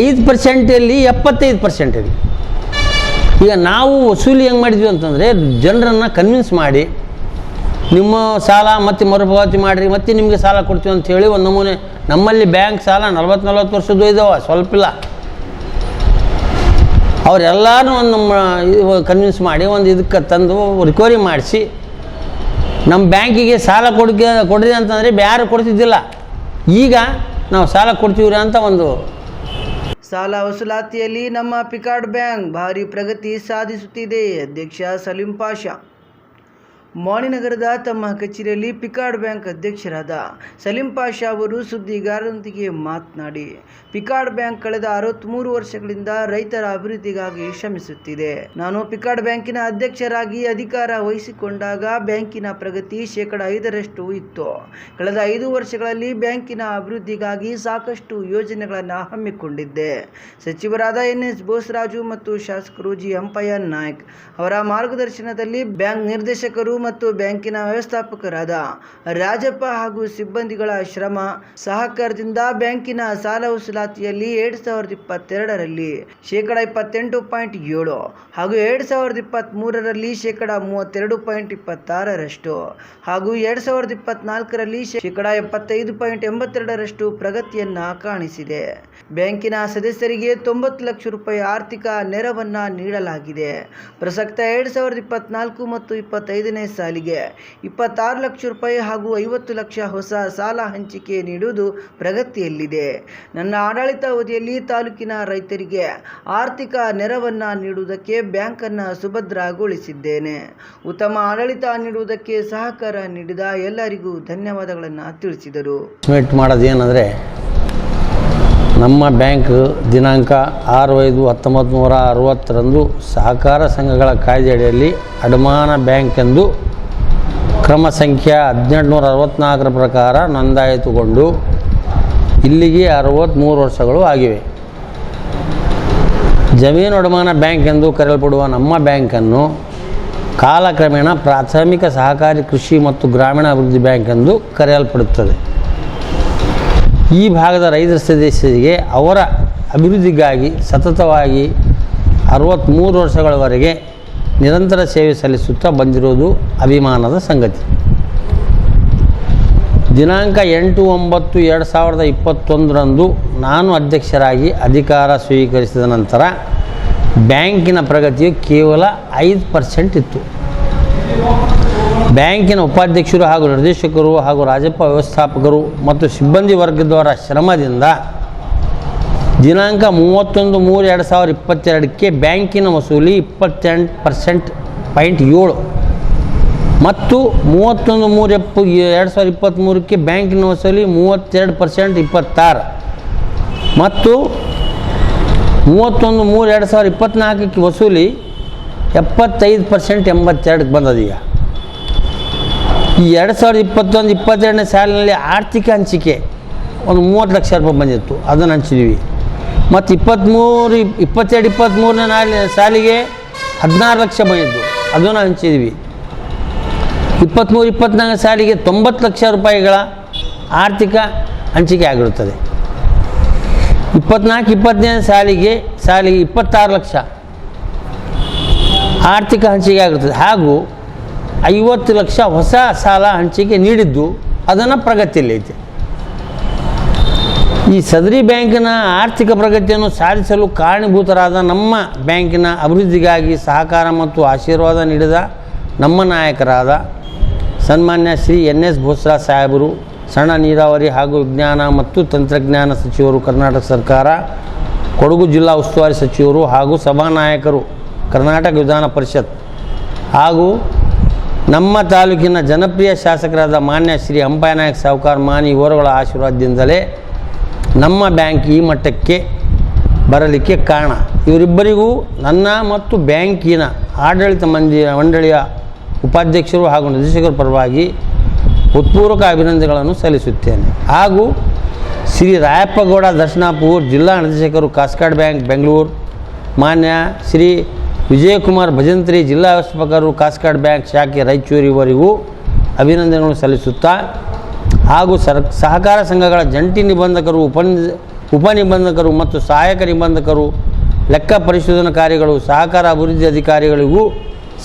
ಐದು ಪರ್ಸೆಂಟಲ್ಲಿ ಎಪ್ಪತ್ತೈದು ಪರ್ಸೆಂಟ್ ಇದೆ ಈಗ ನಾವು ವಸೂಲಿ ಹೆಂಗೆ ಮಾಡಿದ್ವಿ ಅಂತಂದರೆ ಜನರನ್ನು ಕನ್ವಿನ್ಸ್ ಮಾಡಿ, ನಿಮ್ಮ ಸಾಲ ಮತ್ತೆ ಮರುಪಾವತಿ ಮಾಡಿರಿ, ಮತ್ತೆ ನಿಮಗೆ ಸಾಲ ಕೊಡ್ತೀವಿ ಅಂತ ಹೇಳಿ ಒಂದು ನಮೂನೆ, ನಮ್ಮಲ್ಲಿ ಬ್ಯಾಂಕ್ ಸಾಲ ನಲ್ವತ್ತು ನಲ್ವತ್ತು ವರ್ಷದ್ದು ಇದ್ದಾವೆ ಸ್ವಲ್ಪ ಇಲ್ಲ ಅವರೆಲ್ಲರೂ ಒಂದು ನಮ್ಮ ಕನ್ವಿನ್ಸ್ ಮಾಡಿ, ಒಂದು ಇದಕ್ಕೆ ತಂದು ರಿಕವರಿ ಮಾಡಿಸಿ ನಮ್ಮ ಬ್ಯಾಂಕಿಗೆ ಸಾಲ ಕೊಡ್ಗೆ, ಕೊಡ್ರಿ ಅಂತಂದರೆ ಯಾರು ಕೊಡ್ತಿದ್ದಿಲ್ಲ. ಈಗ ನಾವು ಸಾಲ ಕೊಡ್ತೀವ್ರಿ ಅಂತ ಒಂದು ಸಾಲ ವಸೂಲಾತಿಯಲ್ಲಿ ನಮ್ಮ ಪಿಕಾರ್ಡ್ ಬ್ಯಾಂಕ್ ಭಾರಿ ಪ್ರಗತಿ ಸಾಧಿಸುತ್ತಿದೆ. ಅಧ್ಯಕ್ಷ ಸಲೀಂ ಪಾಷಾ. ಮಾಣಿನಗರದ ತಮ್ಮ ಕಚೇರಿಯಲ್ಲಿ ಪಿಕಾರ್ಡ್ ಬ್ಯಾಂಕ್ ಅಧ್ಯಕ್ಷರಾದ ಸಲೀಂ ಪಾಷಾ ಅವರು ಸುದ್ದಿಗಾರರೊಂದಿಗೆ ಮಾತನಾಡಿ, ಪಿಕಾರ್ಡ್ ಬ್ಯಾಂಕ್ ಕಳೆದ ಅರವತ್ತ್ಮೂರು ವರ್ಷಗಳಿಂದ ರೈತರ ಅಭಿವೃದ್ಧಿಗಾಗಿ ಶ್ರಮಿಸುತ್ತಿದೆ. ನಾನು ಪಿಕಾರ್ಡ್ ಬ್ಯಾಂಕಿನ ಅಧ್ಯಕ್ಷರಾಗಿ ಅಧಿಕಾರ ವಹಿಸಿಕೊಂಡಾಗ ಬ್ಯಾಂಕಿನ ಪ್ರಗತಿ ಶೇಕಡ ಐದರಷ್ಟು ಇತ್ತು. ಕಳೆದ ಐದು ವರ್ಷಗಳಲ್ಲಿ ಬ್ಯಾಂಕಿನ ಅಭಿವೃದ್ಧಿಗಾಗಿ ಸಾಕಷ್ಟು ಯೋಜನೆಗಳನ್ನು ಹಮ್ಮಿಕೊಂಡಿದ್ದೆ. ಸಚಿವರಾದ ಎನ್ ಎಸ್ ಬೋಸರಾಜು ಮತ್ತು ಶಾಸಕರು ಜಿ ಅಂಪಯ್ಯ ನಾಯ್ಕ್ ಅವರ ಮಾರ್ಗದರ್ಶನದಲ್ಲಿ ಬ್ಯಾಂಕ್ ನಿರ್ದೇಶಕರು ಮತ್ತು ಬ್ಯಾಂಕಿನ ವ್ಯವಸ್ಥಾಪಕರಾದ ರಾಜಪ್ಪ ಹಾಗೂ ಸಿಬ್ಬಂದಿಗಳ ಶ್ರಮ, ಸಹಕಾರದಿಂದ ಬ್ಯಾಂಕಿನ ಸಾಲ ವಸೂಲಾತಿಯಲ್ಲಿ ಎರಡ್ ಸಾವಿರದ ಇಪ್ಪತ್ತೆರಡರಲ್ಲಿ ಶೇಕಡ ಇಪ್ಪತ್ತೆಂಟು ಪಾಯಿಂಟ್ ಏಳು ಹಾಗೂ ಎರಡ್ ಸಾವಿರದ ಇಪ್ಪತ್ತ್ ಮೂರರಲ್ಲಿ ಶೇಕಡ ಮೂವತ್ತೆರಡು ಪಾಯಿಂಟ್ ಇಪ್ಪತ್ತಾರರಷ್ಟು ಹಾಗೂ ಎರಡ್ ಸಾವಿರದ ಇಪ್ಪತ್ನಾಲ್ಕರಲ್ಲಿ ಶೇಕಡ ಎಪ್ಪತ್ತೈದು ಪಾಯಿಂಟ್ ಎಂಬತ್ತೆರಡರಷ್ಟು ಪ್ರಗತಿಯನ್ನ ಕಾಣಿಸಿದೆ. ಬ್ಯಾಂಕಿನ ಸದಸ್ಯರಿಗೆ ತೊಂಬತ್ತು ಲಕ್ಷ ರೂಪಾಯಿ ಆರ್ಥಿಕ ನೆರವನ್ನ ನೀಡಲಾಗಿದೆ. ಪ್ರಸಕ್ತ ಎರಡ್ ಸಾವಿರದ ಇಪ್ಪತ್ನಾಲ್ಕು ಮತ್ತು ಇಪ್ಪತ್ತೈದನೇ ಸಾಲಿಗೆ. ಇಪ್ಪತ್ತಾರು ಲಕ್ಷ ರೂಪಾಯಿ ಹಾಗೂ ಐವತ್ತು ಲಕ್ಷ ಹೊಸ ಸಾಲ ಹಂಚಿಕೆ ನೀಡುವುದು ಪ್ರಗತಿಯಲ್ಲಿದೆ. ನನ್ನ ಆಡಳಿತ ಅವಧಿಯಲ್ಲಿ ತಾಲೂಕಿನ ರೈತರಿಗೆ ಆರ್ಥಿಕ ನೆರವನ್ನು ನೀಡುವುದಕ್ಕೆ ಬ್ಯಾಂಕನ್ನು ಸುಭದ್ರಗೊಳಿಸಿದ್ದೇನೆ. ಉತ್ತಮ ಆಡಳಿತ ನೀಡುವುದಕ್ಕೆ ಸಹಕಾರ ನೀಡಿದ ಎಲ್ಲರಿಗೂ ಧನ್ಯವಾದಗಳನ್ನು ತಿಳಿಸಿದರು. ಇನ್ವೆಸ್ಟ್ ಮಾಡೋದು ನಮ್ಮ ಬ್ಯಾಂಕ್ ದಿನಾಂಕ ಆರು ಐದು ಹತ್ತೊಂಬತ್ತು ನೂರ ಅರವತ್ತರಂದು ಸಹಕಾರ ಸಂಘಗಳ ಕಾಯ್ದೆಯಡಿಯಲ್ಲಿ ಅಡಮಾನ ಬ್ಯಾಂಕ್ ಎಂದು ಕ್ರಮ ಸಂಖ್ಯೆ ಹದಿನೆಂಟುನೂರ ಅರವತ್ತ್ನಾಲ್ಕರ ಪ್ರಕಾರ ನೋಂದಾಯಿತುಗೊಂಡು ಇಲ್ಲಿಗೆ ಅರವತ್ತ್ಮೂರು ವರ್ಷಗಳು ಆಗಿವೆ. ಜಮೀನು ಅಡಮಾನ ಬ್ಯಾಂಕ್ ಎಂದು ಕರೆಯಲ್ಪಡುವ ನಮ್ಮ ಬ್ಯಾಂಕನ್ನು ಕಾಲಕ್ರಮೇಣ ಪ್ರಾಥಮಿಕ ಸಹಕಾರಿ ಕೃಷಿ ಮತ್ತು ಗ್ರಾಮೀಣ ಅಭಿವೃದ್ಧಿ ಬ್ಯಾಂಕ್ ಎಂದು ಕರೆಯಲ್ಪಡುತ್ತದೆ. ಈ ಭಾಗದ ರೈತರ ಸದಸ್ಯರಿಗೆ ಅವರ ಅಭಿವೃದ್ಧಿಗಾಗಿ ಸತತವಾಗಿ ಅರವತ್ತ್ಮೂರು ವರ್ಷಗಳವರೆಗೆ ನಿರಂತರ ಸೇವೆ ಸಲ್ಲಿಸುತ್ತಾ ಬಂದಿರೋದು ಅಭಿಮಾನದ ಸಂಗತಿ. ದಿನಾಂಕ ಎಂಟು ಒಂಬತ್ತು ಎರಡು ಸಾವಿರದ ಇಪ್ಪತ್ತೊಂದರಂದು ನಾನು ಅಧ್ಯಕ್ಷರಾಗಿ ಅಧಿಕಾರ ಸ್ವೀಕರಿಸಿದ ನಂತರ ಬ್ಯಾಂಕಿನ ಪ್ರಗತಿಯು ಕೇವಲ ಐದು ಪರ್ಸೆಂಟ್ ಇತ್ತು. ಬ್ಯಾಂಕಿನ ಉಪಾಧ್ಯಕ್ಷರು ಹಾಗೂ ನಿರ್ದೇಶಕರು ಹಾಗೂ ರಾಜಪ್ಪ ವ್ಯವಸ್ಥಾಪಕರು ಮತ್ತು ಸಿಬ್ಬಂದಿ ವರ್ಗದವರ ಶ್ರಮದಿಂದ ದಿನಾಂಕ ಮೂವತ್ತೊಂದು ಮೂರು ಎರಡು ಸಾವಿರ ಇಪ್ಪತ್ತೆರಡಕ್ಕೆ ಬ್ಯಾಂಕಿನ ವಸೂಲಿ ಇಪ್ಪತ್ತೆಂಟು ಪರ್ಸೆಂಟ್ ಪಾಯಿಂಟ್ ಏಳು. ಮತ್ತು ಮೂವತ್ತೊಂದು ಮೂರು ಎಪ್ಪ ಎರಡು ಸಾವಿರದ ಇಪ್ಪತ್ತ್ಮೂರಕ್ಕೆ ಬ್ಯಾಂಕಿನ ವಸೂಲಿ ಮೂವತ್ತೆರಡು ಪರ್ಸೆಂಟ್ ಇಪ್ಪತ್ತಾರು. ಮತ್ತು ಮೂವತ್ತೊಂದು ಮೂರು ಎರಡು ಸಾವಿರದ ಇಪ್ಪತ್ತ್ನಾಲ್ಕಕ್ಕೆ ವಸೂಲಿ ಎಪ್ಪತ್ತೈದು ಪರ್ಸೆಂಟ್ ಎಂಬತ್ತೆರಡಕ್ಕೆ ಬಂದದೀಗ. ಈ ಎರಡು ಸಾವಿರದ ಇಪ್ಪತ್ತೊಂದು ಇಪ್ಪತ್ತೆರಡನೇ ಸಾಲಿನಲ್ಲಿ ಆರ್ಥಿಕ ಹಂಚಿಕೆ ಒಂದು ಮೂವತ್ತು ಲಕ್ಷ ರೂಪಾಯಿ ಬಂದಿತ್ತು. ಅದನ್ನು ಹಂಚಿದ್ವಿ. ಮತ್ತು ಇಪ್ಪತ್ತ್ಮೂರು ಇಪ್- ಇಪ್ಪತ್ತೆರಡು ಇಪ್ಪತ್ತ್ಮೂರನೇ ನಾಲ್, ಸಾಲಿಗೆ ಹದಿನಾರು ಲಕ್ಷ ಬಂದಿದ್ದು. ಅದನ್ನು ಹಂಚಿದ್ವಿ. ಇಪ್ಪತ್ತ್ಮೂರು ಇಪ್ಪತ್ತ್ನಾಲ್ಕು ಸಾಲಿಗೆ ತೊಂಬತ್ತು ಲಕ್ಷ ರೂಪಾಯಿಗಳ ಆರ್ಥಿಕ ಹಂಚಿಕೆ ಆಗಿರುತ್ತದೆ. ಇಪ್ಪತ್ನಾಲ್ಕು ಇಪ್ಪತ್ತನೇ ಸಾಲಿಗೆ ಸಾಲಿಗೆ ಇಪ್ಪತ್ತಾರು ಲಕ್ಷ ಆರ್ಥಿಕ ಹಂಚಿಕೆ ಆಗಿರುತ್ತದೆ. ಹಾಗೂ ಐವತ್ತು ಲಕ್ಷ ಹೊಸ ಸಾಲ ಹಂಚಿಕೆ ನೀಡಿದ್ದು, ಅದನ್ನು ಪ್ರಗತಿಯಲ್ಲೈತೆ ಈ ಸದರಿ ಬ್ಯಾಂಕಿನ ಆರ್ಥಿಕ ಪ್ರಗತಿಯನ್ನು ಸಾಧಿಸಲು ಕಾರಣೀಭೂತರಾದ ನಮ್ಮ ಬ್ಯಾಂಕಿನ ಅಭಿವೃದ್ಧಿಗಾಗಿ ಸಹಕಾರ ಮತ್ತು ಆಶೀರ್ವಾದ ನೀಡಿದ ನಮ್ಮ ನಾಯಕರಾದ ಸನ್ಮಾನ್ಯ ಶ್ರೀ ಎನ್ ಎಸ್ ಭೋಸ್ರಾ ಸಾಹೇಬರು, ಸಣ್ಣ ನೀರಾವರಿ ಹಾಗೂ ವಿಜ್ಞಾನ ಮತ್ತು ತಂತ್ರಜ್ಞಾನ ಸಚಿವರು, ಕರ್ನಾಟಕ ಸರ್ಕಾರ, ಕೊಡಗು ಜಿಲ್ಲಾ ಉಸ್ತುವಾರಿ ಸಚಿವರು ಹಾಗೂ ಸಭಾನಾಯಕರು ಕರ್ನಾಟಕ ವಿಧಾನ ಪರಿಷತ್ ಹಾಗೂ ನಮ್ಮ ತಾಲೂಕಿನ ಜನಪ್ರಿಯ ಶಾಸಕರಾದ ಮಾನ್ಯ ಶ್ರೀ ಅಂಬಾನಾಯಕ್ ಸಾವುಕಾರ್ ಮಾನಿ ಇವರುಗಳ ಆಶೀರ್ವಾದದಿಂದಲೇ ನಮ್ಮ ಬ್ಯಾಂಕ್ ಈ ಮಟ್ಟಕ್ಕೆ ಬರಲಿಕ್ಕೆ ಕಾರಣ. ಇವರಿಬ್ಬರಿಗೂ ನನ್ನ ಮತ್ತು ಬ್ಯಾಂಕಿನ ಆಡಳಿತ ಮಂದಿ, ಮಂಡಳಿಯ ಉಪಾಧ್ಯಕ್ಷರು ಹಾಗೂ ನಿರ್ದೇಶಕರ ಪರವಾಗಿ ಉತ್ಪೂರ್ವಕ ಅಭಿನಂದನೆಗಳನ್ನು ಸಲ್ಲಿಸುತ್ತೇನೆ. ಹಾಗೂ ಶ್ರೀ ರಾಯಪ್ಪಗೌಡ ದರ್ಶನಾಪುರ್ ಜಿಲ್ಲಾ ನಿರ್ದೇಶಕರು ಕಾಸ್ಕಾಡ್ ಬ್ಯಾಂಕ್, ಬೆಂಗಳೂರು, ಮಾನ್ಯ ಶ್ರೀ ವಿಜಯಕುಮಾರ್ ಭಜಂತ್ರಿ ಜಿಲ್ಲಾ ವ್ಯವಸ್ಥಾಪಕರು ಕಾಸ್ಕಾಡ್ ಬ್ಯಾಂಕ್ ಶಾಖೆ ರಾಯಚೂರಿವರೆಗೂ ಅಭಿನಂದನೆಗಳನ್ನು ಸಲ್ಲಿಸುತ್ತಾ ಹಾಗೂ ಸರ್, ಸಹಕಾರ ಸಂಘಗಳ ಜಂಟಿ ನಿಬಂಧಕರು ಉಪ ಉಪನಿಬಂಧಕರು ಮತ್ತು ಸಹಾಯಕ ನಿಬಂಧಕರು, ಲೆಕ್ಕ ಪರಿಶೋಧನಾಕಾರಿಗಳು ಸಹಕಾರ ಅಭಿವೃದ್ಧಿ ಅಧಿಕಾರಿಗಳಿಗೂ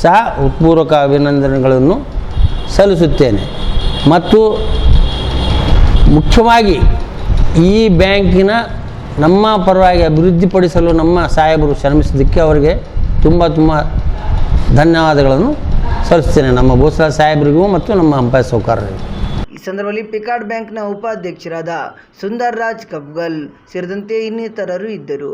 ಸಹ ಉತ್ಪೂರ್ವಕ ಅಭಿನಂದನೆಗಳನ್ನು ಸಲ್ಲಿಸುತ್ತೇನೆ. ಮತ್ತು ಮುಖ್ಯವಾಗಿ ಈ ಬ್ಯಾಂಕಿನ ನಮ್ಮ ಪರವಾಗಿ ಅಭಿವೃದ್ಧಿಪಡಿಸಲು ನಮ್ಮ ಸಾಹೇಬರು ಶ್ರಮಿಸಿದ್ದಕ್ಕೆ ಅವರಿಗೆ ತುಂಬ ತುಂಬ ಧನ್ಯವಾದಗಳನ್ನು ಸಲ್ಲಿಸ್ತೇನೆ ನಮ್ಮ ಬೋಸರ ಸಾಹೇಬರಿಗೂ ಮತ್ತು ನಮ್ಮ ಅಂಪಾಯ ಸೌಕರ್ಯರಿಗೂ. ಈ ಸಂದರ್ಭದಲ್ಲಿ ಪಿಕಾರ್ಡ್ ಬ್ಯಾಂಕ್ನ ಉಪಾಧ್ಯಕ್ಷರಾದ ಸುಂದರ್ ರಾಜ್ ಕಬ್ಗಲ್ ಸೇರಿದಂತೆ ಇನ್ನಿತರರು ಇದ್ದರು.